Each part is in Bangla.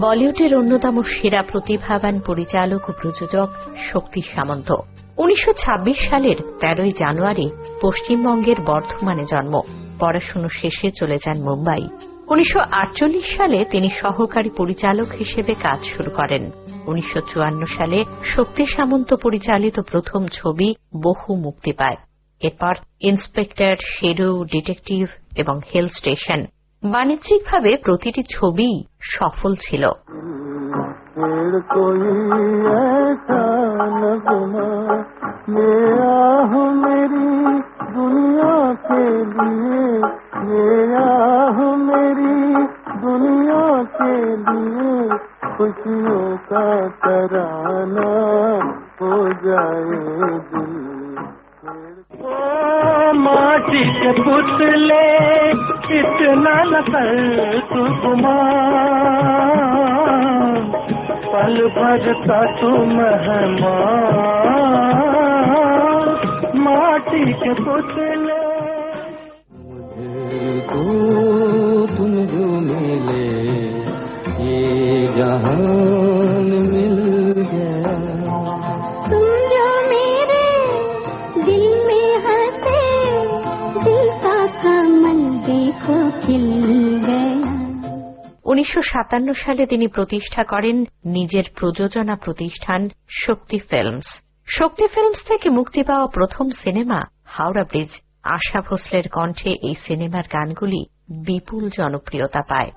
বলিউডের অন্যতম সেরা প্রতিভাবান পরিচালক ও প্রযোজক শক্তি সামন্ত। উনিশশো ছাব্বিশ সালের তেরোই জানুয়ারি পশ্চিমবঙ্গের বর্ধমানে জন্ম। পড়াশুনো শেষে চলে যান মুম্বাই। উনিশশো আটচল্লিশ সালে তিনি সহকারী পরিচালক হিসেবে কাজ শুরু করেন। উনিশশো চুয়ান্ন সালে শক্তি সামন্ত পরিচালিত প্রথম ছবি বহু মুক্তি পায়। এরপর ইন্সপেক্টর, শেরু, ডিটেকটিভ এবং হিল স্টেশন। বাণিজ্যিকভাবে প্রতিটি ছবিই সফল ছিল पेड़ कोई ऐसा न बना ये आह मेरी दुनिया के लिए ये आह मेरी दुनिया के लिए खुशियों का तराना हो जाए दिल ओ माटी के पुतले इतना न मेहमान माटी के पुतले। मुझे উনিশশো সাতান্ন সালে তিনি প্রতিষ্ঠা করেন নিজের প্রযোজনা প্রতিষ্ঠান শক্তি ফিল্মস। শক্তি ফিল্মস থেকে মুক্তি পাওয়া প্রথম সিনেমা হাওড়া ব্রিজ। আশা ভোসলের কণ্ঠে এই সিনেমার গানগুলি বিপুল জনপ্রিয়তা পায়।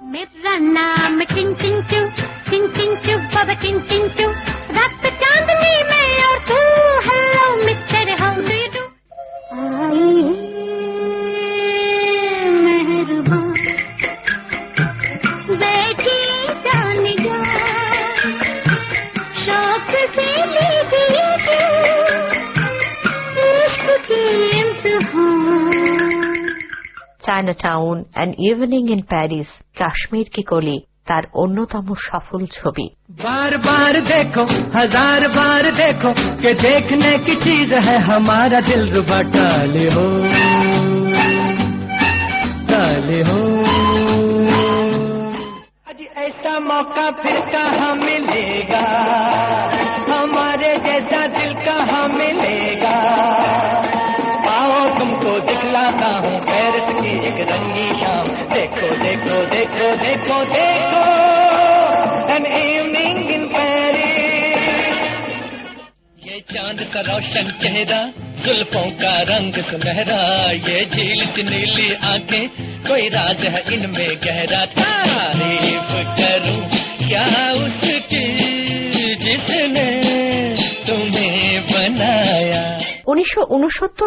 China town and evening in Paris Kashmir Ki Kali তার অন্যতম সফল ছবি बार बार देखो हजार बार देखो कि देखने की चीज है हमारा दिल रुबा टाले हो टाले हो आज ऐसा मौका फिर कहाँ मिलेगा देखो देखो देखो an evening in Paris ये चांद का रोशन चेहरा जुल्फों का रंग सुनहरा ये झील की नीली आंखें कोई राज है इनमें गहरा तारीफ करूं क्या उसकी जिसने तुम्हें बनाया উনিশশো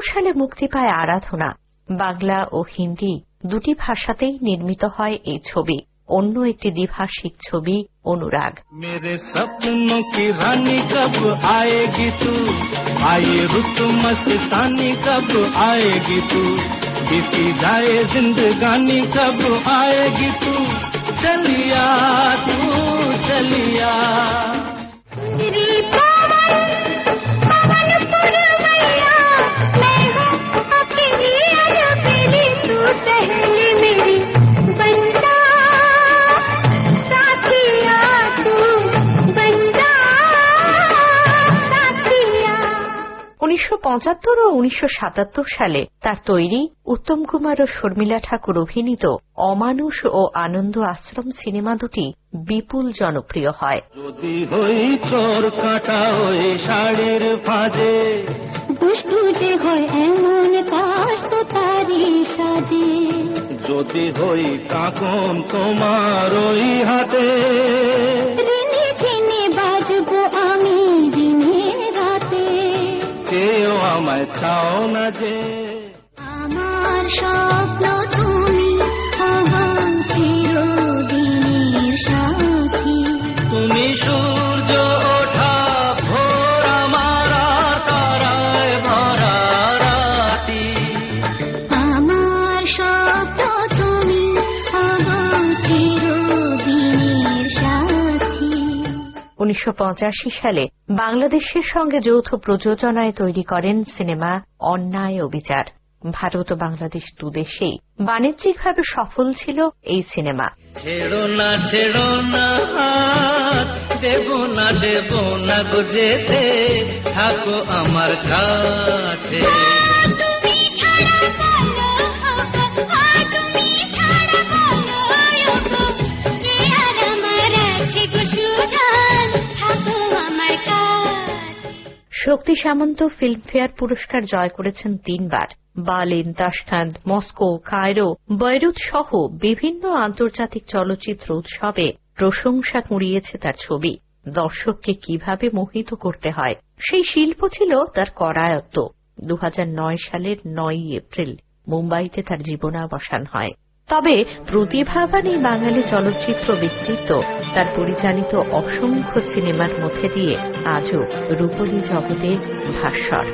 সালে মুক্তি পায় আরাধনা বাংলা ও হিন্দি দুটি ভাষাতেই নির্মিত হয় এই ছবি অন্য একটি দ্বিভাষিক ছবি অনুরাগ मेरे सपनों की रानी कब आएगी तू आई रुत मस्तानी कब आएगी तू बीती जाए जिंदगानी कब आएगी तू ১৯৭৫ ও ১৯৭৭ সালে তার তৈরি উত্তম কুমার ও শর্মিলা ঠাকুর অভিনীত অমানুষ ও আনন্দ আশ্রম সিনেমা দুটি বিপুল জনপ্রিয় হয়। যদি হই চোর কাটা ওই শাড়ির ফাজে দুষ্টু যে হয় এমন কাজ তো তারি সাজে। যদি হই কাকন তোমার ওই হাতে আমায় চাও না যে উনিশশো পঁচাশি সালে বাংলাদেশের সঙ্গে যৌথ প্রযোজনায় তৈরি করেন সিনেমা অন্যায় ও বিচার ভারত ও বাংলাদেশ দুদেশেই বাণিজ্যিকভাবে সফল ছিল এই সিনেমা। না দেব না থাকো আমার কাছে। শক্তি সামন্ত ফিল্মফেয়ার পুরস্কার জয় করেছেন তিনবার। Berlin, Tashkent, Moscow, Cairo, Beirut সহ বিভিন্ন আন্তর্জাতিক চলচ্চিত্র উৎসবে প্রশংসা কুড়িয়েছে তার ছবি। দর্শককে কীভাবে মোহিত করতে হয়? সেই শিল্প ছিল তার করায়ত্ত। দু হাজার নয় সালের নয় এপ্রিল মুম্বাইতে তার জীবনাবসান হয়। তবে প্রতিভাবান এই বাঙালি চলচ্চিত্র ব্যক্তিত্ব তার পরিচালিত অসংখ্য সিনেমার মধ্যে দিয়ে আজও রূপলী জগতে ভাস্বর।